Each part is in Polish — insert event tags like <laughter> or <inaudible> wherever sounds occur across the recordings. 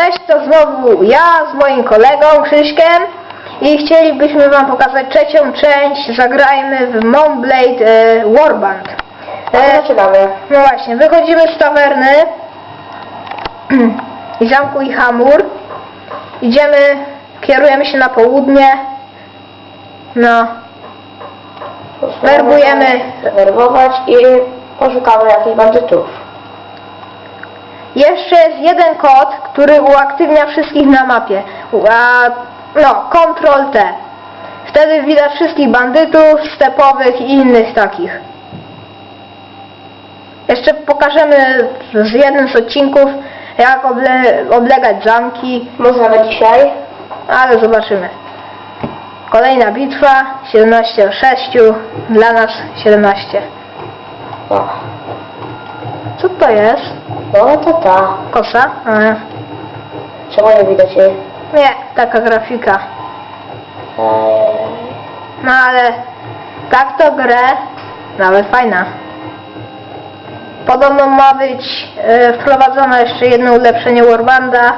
Cześć, to znowu ja z moim kolegą Krzyśkiem i chcielibyśmy wam pokazać trzecią część Zagrajmy w Moonblade e, Warband. E, Zaczynamy. no właśnie, wychodzimy z tawerny <clears throat> i zamku i hamur. Idziemy, kierujemy się na południe. No, Werbujemy. Werbować i poszukamy jakichś bandytów. Jeszcze jest jeden kod, który uaktywnia wszystkich na mapie. A, no, Ctrl T. Wtedy widać wszystkich bandytów, stepowych i innych takich. Jeszcze pokażemy z jednym z odcinków, jak oble, oblegać zamki, Może nawet dzisiaj. ale zobaczymy. Kolejna bitwa, 17 o 6, dla nas 17. No. Co to jest? No to ta. Kosa? A, Czemu nie widać jej? nie, taka grafika. Eee, No ale tak to grę, nawet fajna. Podobno ma być e, wprowadzone jeszcze jedno ulepszenie Warbanda,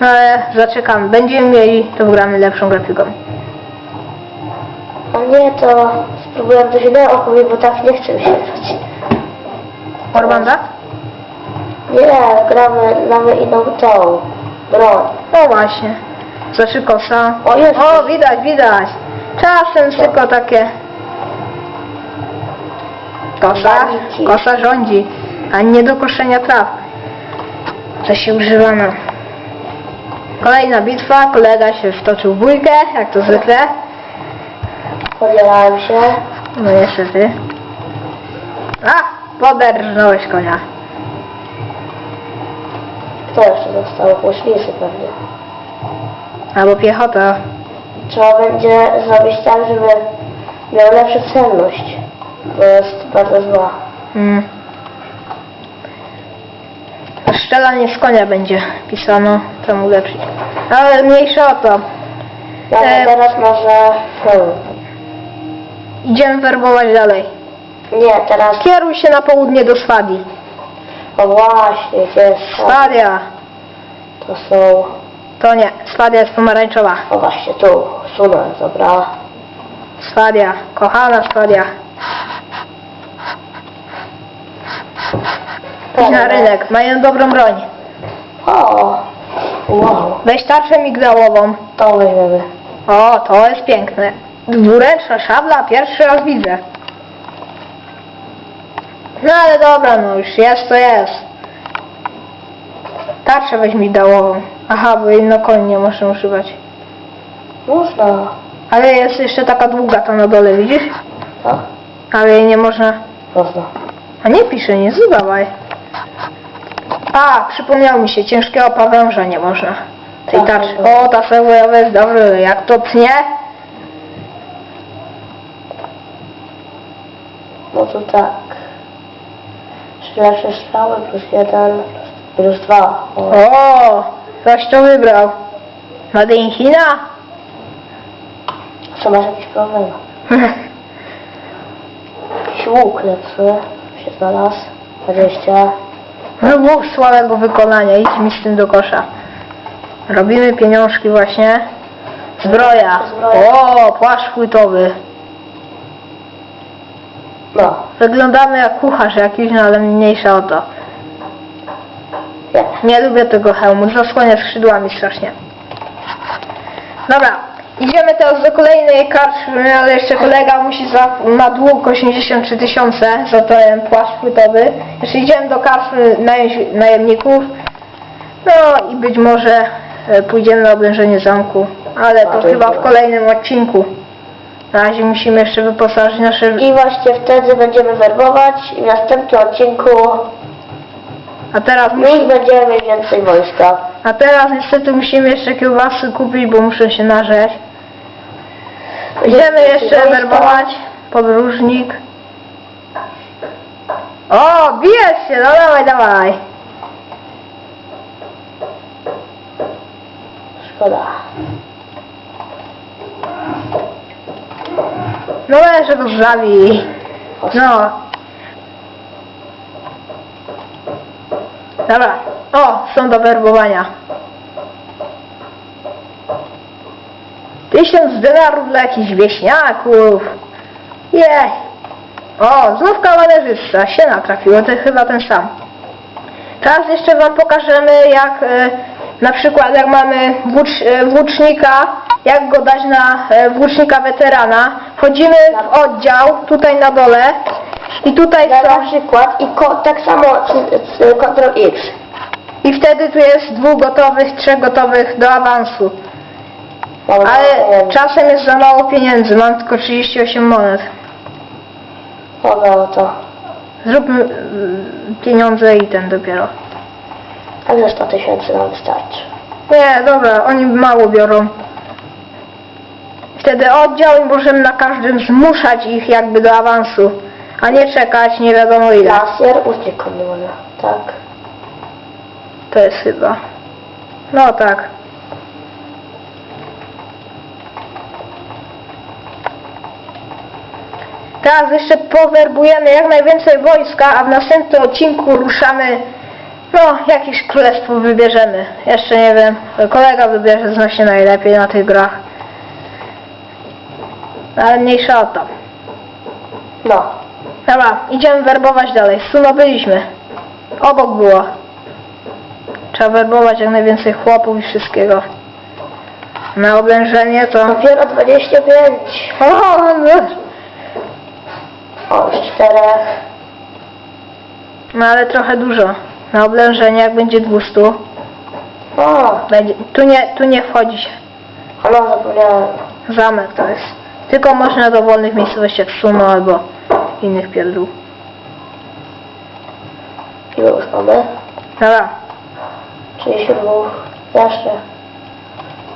no ale zaczekam. Będziemy mieli, to gramy lepszą grafiką. a nie, to spróbuję innego kupić, bo tak nie chcę mi się grać. Warbanda? Nie, gramy, mamy inną tą broń. No właśnie. Znaczy kosa. O, jest. O, widać, widać. Czasem tylko takie... Kosa, Baniki. kosa rządzi, a nie do koszenia traw. To się używa na... Kolejna bitwa, kolega się wtoczył w bójkę, jak to zwykle. Podzielałem się. No niestety. A, poderżnąłeś konia. Kto jeszcze został? Łucznicy pewnie. Albo piechota. Trzeba będzie zrobić tak, żeby miał lepszą celność, bo jest bardzo zła. Mm. Strzelanie z konia będzie pisano, co mu lepiej. Ale mniejsza o to. No, E, teraz może... Hmm. Idziemy werbować dalej. Nie, teraz... Kieruj się na południe do Swadi. O właśnie, gdzie jest... Swadia. To są... To nie, Swadia jest pomarańczowa. O właśnie, tu. Sunę, dobra. Swadia, kochana Swadia. Idź na rynek, mają dobrą broń. O! Wow, Weź tarczę migdałową. to weźmiemy. O, to jest piękne. Dwuręczna szabla, pierwszy raz widzę. No ale dobra, no już jest to jest. Tarczę weź migdałową. Aha, bo koń nie można używać. Można. Ale jest jeszcze taka długa to na dole, widzisz? Co? Ale jej nie można... Można. A nie pisze, nie zdawaj. A, przypomniało mi się, ciężkiego pawęża nie można. Tej Tak, tarczy. tak. O, ta sewujowa jest dobry, jak to pnie. No to tak. Lepsze strzały plus jeden, plus dwa. O. O, ktoś to wybrał. Made in China? Co, masz jakiś problem? <laughs> Jakiś łuk lepszy się znalazł. 20. No mów słabego wykonania, idź mi z tym do kosza. Robimy pieniążki właśnie. Zbroja. Zbroja. O, płaszcz płytowy. No, Wyglądamy jak kucharz jakiś, no ale mniejsza o to. nie. Nie lubię tego hełmu, zasłania skrzydłami strasznie. Dobra, idziemy teraz do kolejnej karczmy, ale jeszcze kolega musi za, ma dług 83 tysiące za ten płaszcz płytowy. Jeszcze idziemy do karczmy najem, najemników. No i być może e, pójdziemy na oblężenie zamku, ale A, to to chyba w kolejnym odcinku. Na razie musimy jeszcze wyposażyć nasze... I właśnie wtedy będziemy werbować i w następnym odcinku A teraz już musimy... będziemy mieć więcej wojska. A teraz niestety musimy jeszcze kiełbasy kupić, bo muszę się narzeć. Idziemy jeszcze werbować. Podróżnik. O, bijesz się, no dawaj, dawaj. Szkoda. No ale że go zabi. No. Dobra. O, są do werbowania. 1000 dolarów dla jakichś wieśniaków. Jej. O, znów kawalerzysta. Się natrafiło, to chyba ten sam. Teraz jeszcze wam pokażemy jak... Y na przykład jak mamy włócz, e, włócznika, jak go dać na e, włócznika weterana. Wchodzimy w oddział, tutaj na dole i tutaj są na przykład i ko, tak samo Ctrl X. i wtedy tu jest dwóch gotowych, trzech gotowych do awansu. Ale czasem jest za mało pieniędzy, mam tylko 38 monet. Dobra, no to. Zróbmy mm, pieniądze i ten dopiero. Także 100 tysięcy nam wystarczy. Nie, dobra, oni mało biorą. Wtedy oddział i możemy na każdym zmuszać ich jakby do awansu, a nie czekać nie wiadomo ile. Laser, uciek. Tak. To jest chyba. No tak. Teraz jeszcze powerbujemy jak najwięcej wojska, a w następnym odcinku ruszamy, no, jakieś królestwo wybierzemy. Jeszcze nie wiem, kolega wybierze, zna się najlepiej na tych grach. Ale mniejsza o to. No. Dobra, idziemy werbować dalej. Suno byliśmy. Obok było. Trzeba werbować jak najwięcej chłopów i wszystkiego. Na oblężenie to... Dopiero 25. O, no. O, już czterech. no ale trochę dużo. Na oblężenie jak będzie 200. O, Będzie... Tu nie, tu nie wchodzi się. no zapomniałem. Zamek to jest. Tylko można do wolnych miejscowościach Suno albo innych pierdół. Ile już mamy? Dobra. 32. Jeszcze.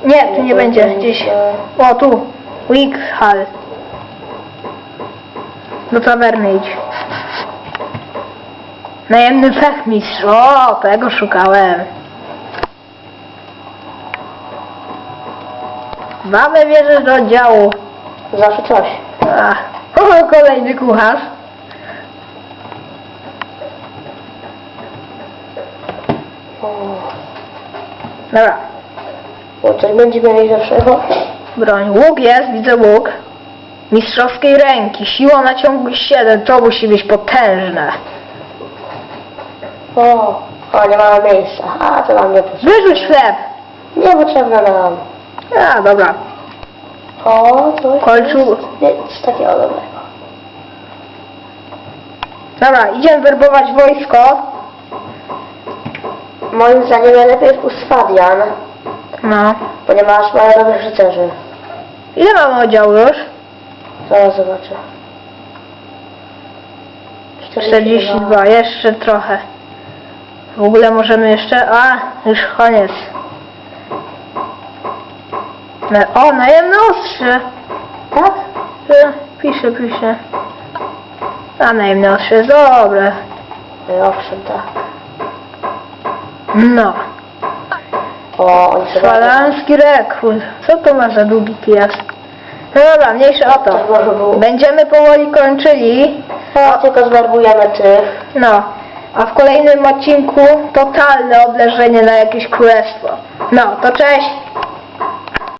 Nie, tu nie będzie. Gdzieś. O, tu. Week Hall. Do tawerny idź. Najemny fechmistrz. O, tego szukałem. Mamy bierzesz do oddziału. Zawsze coś. Ach. O, kolejny kucharz. O, Dobra. bo coś będziemy mieli lepszego. Broń. Łuk jest, widzę łuk. Mistrzowskiej ręki. Siła na ciągu 7. To musi być potężne. O, o, nie mamy miejsca. A, to nam nie potrzebne. Wyrzuć chleb. Niepotrzebne nam. A, dobra. O, coś Kolczu. jest nic takiego dobrego. Dobra, idziemy werbować wojsko. Moim zdaniem najlepiej jest Usfadian, No. ponieważ mają dobrych rycerzy. Ile mamy oddziału już? Zaraz zobaczę. 42, jeszcze trochę. W ogóle możemy jeszcze... A, już koniec. O, najemne ostrze. Tak? E, Pisze, pisze. A, najemne ostrze jest dobre. No, owszem, tak. No. O. Falanski rekrut. Co to ma za długi piast? No dobra, mniejsza o to. Tak. Będziemy powoli kończyli. No, tylko zwerbujemy tych. No, a w kolejnym odcinku totalne obleżenie na jakieś królestwo. No, to cześć!